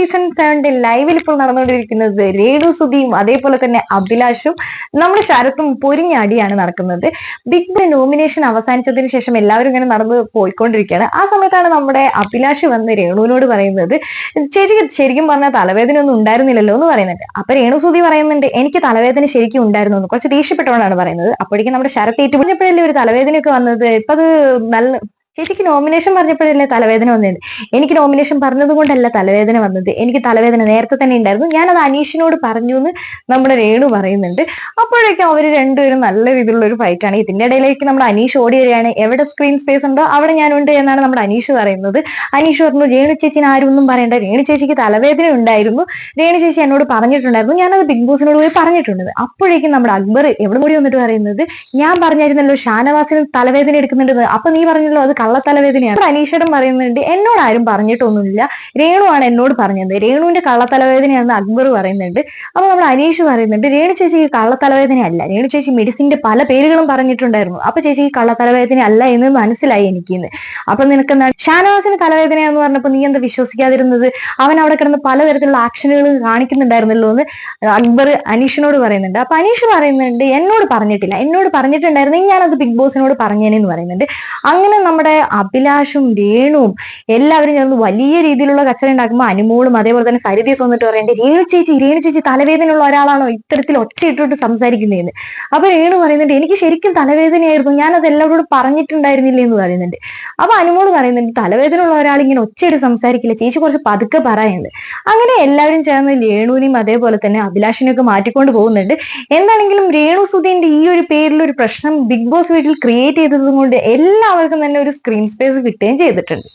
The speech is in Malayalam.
സീസൺ സെവന്റെ ലൈവിൽ ഇപ്പോൾ നടന്നുകൊണ്ടിരിക്കുന്നത് രേണു സുധിയും അതേപോലെ തന്നെ അഭിലാഷും നമ്മുടെ ശരത്തും പൊരിഞ്ഞ അടിയാണ് നടക്കുന്നത്. ബിഗ് ബി നോമിനേഷൻ അവസാനിച്ചതിന് ശേഷം എല്ലാവരും ഇങ്ങനെ നടന്ന് പോയിക്കൊണ്ടിരിക്കുകയാണ്. ആ സമയത്താണ് നമ്മുടെ അഭിലാഷ് വന്ന് രേണുവിനോട് പറയുന്നത് ചേച്ചിക്ക് ശരിക്കും പറഞ്ഞാൽ തലവേദന ഒന്നും ഉണ്ടായിരുന്നില്ലല്ലോ എന്ന് പറയുന്നുണ്ട്. അപ്പൊ രേണു സുധി പറയുന്നുണ്ട് എനിക്ക് തലവേദന ശരിക്കും ഉണ്ടായിരുന്നു എന്ന്. കുറച്ച് ദേഷ്യപ്പെട്ടുകൊണ്ടാണ് പറയുന്നത്. അപ്പോഴേക്കും നമ്മുടെ ശരത്ത് ഏറ്റുപറഞ്ഞപ്പോഴല്ലേ ഒരു തലവേദനയൊക്കെ വന്നത്? അത് നല്ല ചേച്ചിക്ക് നോമിനേഷൻ പറഞ്ഞപ്പോഴല്ലേ തലവേദന വന്നത്? എനിക്ക് നോമിനേഷൻ പറഞ്ഞത് കൊണ്ടല്ല തലവേദന വന്നത്. എനിക്ക് തലവേദന നേരത്തെ തന്നെ ഉണ്ടായിരുന്നു. ഞാനത് അനീഷിനോട് പറഞ്ഞു എന്ന് നമ്മുടെ രേണു പറയുന്നുണ്ട്. അപ്പോഴേക്കും അവർ രണ്ടുപേരും നല്ല രീതിയിലുള്ള ഒരു ഫൈറ്റാണ് ഇതിന്റെ ഇടയിലേക്ക് നമ്മുടെ അനീഷ് ഓടി വരികയാണ്. എവിടെ സ്ക്രീൻ സ്പേസ് ഉണ്ടോ അവിടെ ഞാനുണ്ട് എന്നാണ് നമ്മുടെ അനീഷ് പറയുന്നത്. അനീഷ് പറഞ്ഞു രേണു ചേച്ചിന് ആരും ഒന്നും പറയണ്ട. രേണു ചേച്ചിക്ക് തലവേദന ഉണ്ടായിരുന്നു. രേണു ചേച്ചി എന്നോട് പറഞ്ഞിട്ടുണ്ടായിരുന്നു. ഞാനത് ബിഗ് ബോസിനോട് പോയി പറഞ്ഞിട്ടുണ്ട്. അപ്പോഴേക്കും നമ്മുടെ അക്ബർ എവിടെ കൂടി വന്നിട്ട് പറയുന്നത് ഞാൻ പറഞ്ഞായിരുന്നല്ലോ ഷാനവാസിന് തലവേദന എടുക്കുന്നുണ്ടെന്ന്. അപ്പൊ നീ പറഞ്ഞല്ലോ അത് കള്ള തലവേദനയാണ് അനീഷേടൻ പറയുന്നുണ്ട് എന്നോട് ആരും പറഞ്ഞിട്ടൊന്നുമില്ല. രേണു ആണ് എന്നോട് പറഞ്ഞത്. രേണുവിന്റെ കള്ളത്തലവേദനയാണെന്ന് അക്ബർ പറയുന്നുണ്ട്. അപ്പൊ നമ്മൾ അനീഷ് പറയുന്നുണ്ട് രേണു ചേച്ചിക്ക് കള്ളത്തലവേദനയല്ല. രേണു ചേച്ചി മെഡിസിന്റെ പല പേരുകളും പറഞ്ഞിട്ടുണ്ടായിരുന്നു. അപ്പൊ ചേച്ചി കള്ള തലവേദന അല്ല എന്ന് മനസ്സിലായി എനിക്ക് അപ്പൊ നിനക്ക് എന്താ ഷാനവാസിന് തലവേദനയാന്ന് പറഞ്ഞപ്പോ നീ എന്താ വിശ്വസിക്കാതിരുന്നത്? അവൻ അവിടെ കിടന്ന് പലതരത്തിലുള്ള ആക്ഷനുകൾ കാണിക്കുന്നുണ്ടായിരുന്നല്ലോ എന്ന് അക്ബർ അനീഷിനോട് പറയുന്നുണ്ട്. അപ്പൊ അനീഷ് പറയുന്നുണ്ട് എന്നോട് പറഞ്ഞിട്ടില്ല. എന്നോട് പറഞ്ഞിട്ടുണ്ടായിരുന്നെങ്കിൽ ഞാനത് ബിഗ് ബോസിനോട് പറഞ്ഞേനെന്ന് പറയുന്നുണ്ട്. അങ്ങനെ നമ്മുടെ അഭിലാഷും രേണുവും എല്ലാവരും ചേർന്ന് വലിയ രീതിയിലുള്ള കച്ചറ ഉണ്ടാക്കുമ്പോൾ അനുമോളും അതേപോലെ തന്നെ സരിതയൊക്കെ വന്നിട്ട് പറയണ്ടേ രേണു ചേച്ചി രേണു ചേച്ചി തലവേദനയുള്ള ഒരാളാണോ? ഇത്തരത്തിൽ ഒച്ചയിട്ടിട്ട് സംസാരിക്കുന്നതെന്ന്. അപ്പൊ രേണു പറയുന്നുണ്ട് എനിക്ക് ശരിക്കും തലവേദനയായിരുന്നു ഞാൻ അത് എല്ലാവരോടും പറഞ്ഞിട്ടുണ്ടായിരുന്നില്ലേ? എന്ന് പറയുന്നുണ്ട്. അപ്പൊ അനുമോൾ പറയുന്നുണ്ട് തലവേദന ഉള്ള ഒരാൾ ഇങ്ങനെ ഒച്ചയിട്ട് സംസാരിക്കില്ല ചേച്ചി കുറച്ച് പതുക്കെ പറയുന്നുണ്ട് അങ്ങനെ എല്ലാവരും ചേർന്ന് രേണുവിനെയും അതേപോലെ തന്നെ അഭിലാഷിനെയൊക്കെ മാറ്റിക്കൊണ്ട് പോകുന്നുണ്ട്. എന്താണെങ്കിലും രേണു സുധീന്റെ ഈ ഒരു പേരിൽ ഒരു പ്രശ്നം ബിഗ് ബോസ് വീട്ടിൽ ക്രിയേറ്റ് ചെയ്തത് കൊണ്ട് എല്ലാവർക്കും തന്നെ ഒരു സ്ക്രീൻ സ്പേസ് കിട്ടുകയും ചെയ്തിട്ടുണ്ട്.